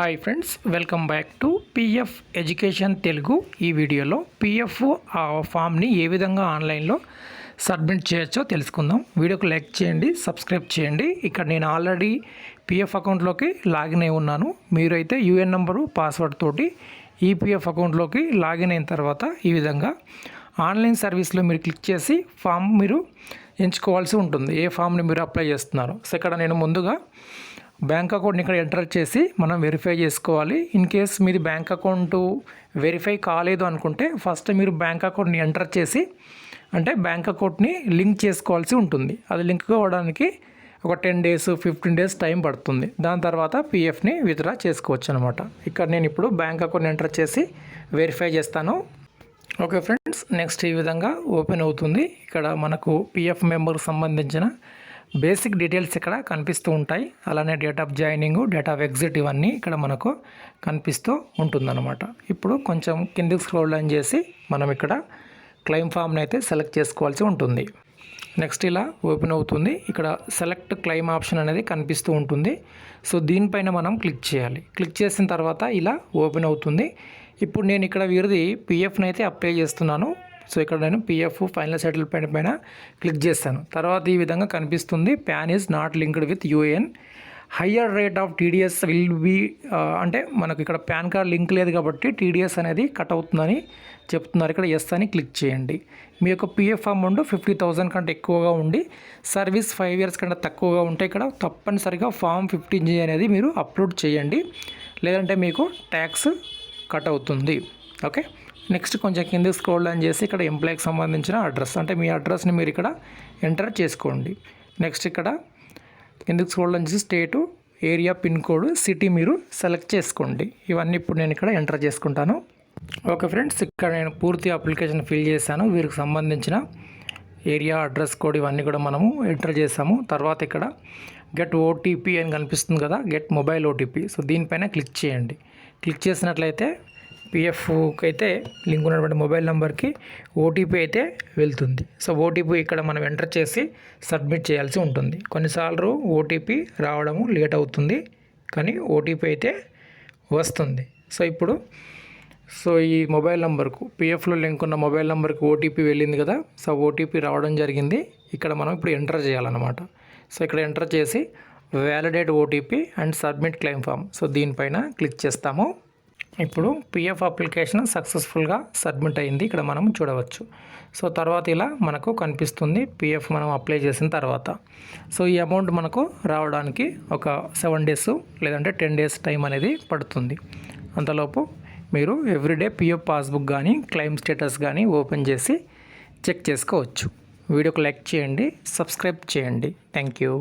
Hi friends welcome back to PF education Telugu ఈ వీడియోలో PF ఫామ్ని ఏ విధంగా ఆన్లైన్లో సబ్మిట్ చేయొచ్చో తెలుసుకుందాం. వీడియోకి లైక్ చేయండి సబ్స్క్రైబ్ చేయండి. ఇక్కడ నేను ఆల్రెడీ పిఎఫ్ అకౌంట్లోకి లాగిన్ అయి ఉన్నాను. మీరైతే యూఎన్ నెంబరు పాస్వర్డ్ తోటి ఈపీఎఫ్ అకౌంట్లోకి లాగిన్ అయిన తర్వాత ఈ విధంగా ఆన్లైన్ సర్వీస్లో మీరు క్లిక్ చేసి ఫామ్ మీరు ఎంచుకోవాల్సి ఉంటుంది. ఏ ఫామ్ని మీరు అప్లై చేస్తున్నారు. సో ఇక్కడ నేను ముందుగా బ్యాంక్ అకౌంట్ని ఇక్కడ ఎంటర్ చేసి మనం వెరిఫై చేసుకోవాలి. ఇన్ కేస్ మీది బ్యాంక్ అకౌంట్ వెరిఫై కాలేదు అనుకుంటే ఫస్ట్ మీరు బ్యాంక్ అకౌంట్ని ఎంటర్ చేసి అంటే బ్యాంక్ అకౌంట్ని లింక్ చేసుకోవాల్సి ఉంటుంది. అది లింక్ అవ్వడానికి ఒక ten days fifteen days time పడుతుంది. దాని తర్వాత పీఎఫ్ని విత్డ్రా చేసుకోవచ్చు అనమాట ఇక్కడ నేను ఇప్పుడు బ్యాంక్ అకౌంట్ ఎంటర్ చేసి వెరిఫై చేస్తాను. ఓకే ఫ్రెండ్స్ నెక్స్ట్ ఈ విధంగా ఓపెన్ అవుతుంది. ఇక్కడ మనకు పిఎఫ్ మెంబర్కి సంబంధించిన బేసిక్ డీటెయిల్స్ ఇక్కడ కనిపిస్తూ ఉంటాయి. అలానే date of joining date of exit ఇవన్నీ ఇక్కడ మనకు కనిపిస్తూ ఉంటుందన్నమాట. ఇప్పుడు కొంచెం కిందికి స్క్రోల్ డౌన్ చేసి మనం ఇక్కడ క్లెయిమ్ ఫామ్ని అయితే సెలెక్ట్ చేసుకోవాల్సి ఉంటుంది. నెక్స్ట్ ఇలా ఓపెన్ అవుతుంది. ఇక్కడ సెలెక్ట్ క్లెయిమ్ ఆప్షన్ అనేది కనిపిస్తూ ఉంటుంది. సో దీనిపైన మనం క్లిక్ చేయాలి. క్లిక్ చేసిన తర్వాత ఇలా ఓపెన్ అవుతుంది. ఇప్పుడు నేను ఇక్కడ వీరిది పిఎఫ్ని అయితే అప్లై చేస్తున్నాను. సో ఇక్కడ నేను పిఎఫ్ ఫైనల్ సెటిల్మెంట్ పైన క్లిక్ చేస్తాను. తర్వాత ఈ విధంగా కనిపిస్తుంది PAN is not linked with UAN higher rate of TDS will be అంటే మనకు ఇక్కడ పాన్ కార్డ్ లింక్ లేదు కాబట్టి టీడీఎస్ అనేది కట్ అవుతుందని చెప్తున్నారు. ఇక్కడ ఎస్ అని క్లిక్ చేయండి. మీ యొక్క పిఎఫ్ అమౌంట్ ఫిఫ్టీ థౌసండ్ కంటే ఎక్కువగా ఉండి సర్వీస్ ఫైవ్ ఇయర్స్ కంటే తక్కువగా ఉంటే ఇక్కడ తప్పనిసరిగా ఫామ్ ఫిఫ్టీన్ జీ అనేది మీరు అప్లోడ్ చేయండి. లేదంటే మీకు ట్యాక్స్ కట్ అవుతుంది. ఓకే? నెక్స్ట్ కొంచెం కిందకి స్క్రోల్ డౌన్ చేసి ఇక్కడ ఎంప్లాయ్కి సంబంధించిన అడ్రస్ అంటే మీ అడ్రస్ని మీరు ఇక్కడ ఎంటర్ చేసుకోండి. నెక్స్ట్ ఇక్కడ కిందకి స్క్రోల్ డౌన్ చేసి state area pin code city మీరు సెలెక్ట్ చేసుకోండి. ఇవన్నీ ఇప్పుడు నేను ఇక్కడ ఎంటర్ చేసుకుంటాను. ఓకే ఫ్రెండ్స్ ఇక్కడ నేను పూర్తి అప్లికేషన్ ఫిల్ చేశాను. వీరికి సంబంధించిన ఏరియా అడ్రస్ కోడ్ ఇవన్నీ కూడా మనము ఎంటర్ చేసాము తర్వాత ఇక్కడ గెట్ ఓటీపీ అని కనిపిస్తుంది కదా గెట్ మొబైల్ ఓటీపీ. సో దీనిపైన క్లిక్ చేయండి. క్లిక్ చేసినట్లయితే పిఎఫ్కి అయితే లింక్ ఉన్నటువంటి మొబైల్ నెంబర్కి ఓటీపీ అయితే వెళ్తుంది. సో ఓటీపీ ఇక్కడ మనం ఎంటర్ చేసి సబ్మిట్ చేయాల్సి ఉంటుంది. కొన్నిసార్లు ఓటీపీ రావడము లేట్ అవుతుంది. కానీ ఓటీపీ అయితే వస్తుంది. సో ఇప్పుడు సో ఈ మొబైల్ నెంబర్కు పిఎఫ్లో లింక్ ఉన్న మొబైల్ నెంబర్కి ఓటీపీ వెళ్ళింది కదా? సో ఓటీపీ రావడం జరిగింది. ఇక్కడ మనం ఇప్పుడు ఎంటర్ చేయాలన్నమాట. సో ఇక్కడ ఎంటర్ చేసి validate OTP and submit claim form. So దీనిపైన క్లిక్ చేస్తాము. ఇప్పుడు పిఎఫ్ అప్లికేషన్ సక్సెస్ఫుల్గా సబ్మిట్ అయింది. ఇక్కడ మనం చూడవచ్చు. సో తర్వాత ఇలా మనకు కనిపిస్తుంది పిఎఫ్ మనం అప్లై చేసిన తర్వాత. సో ఈ అమౌంట్ మనకు రావడానికి ఒక సెవెన్ డేస్ లేదంటే టెన్ డేస్ టైం అనేది పడుతుంది. అంతలోపు మీరు ఎవ్రీడే పిఎఫ్ పాస్బుక్ కానీ క్లెయిమ్ స్టేటస్ కానీ ఓపెన్ చేసి చెక్ చేసుకోవచ్చు. వీడియోకి లైక్ చేయండి సబ్స్క్రైబ్ చేయండి. Thank you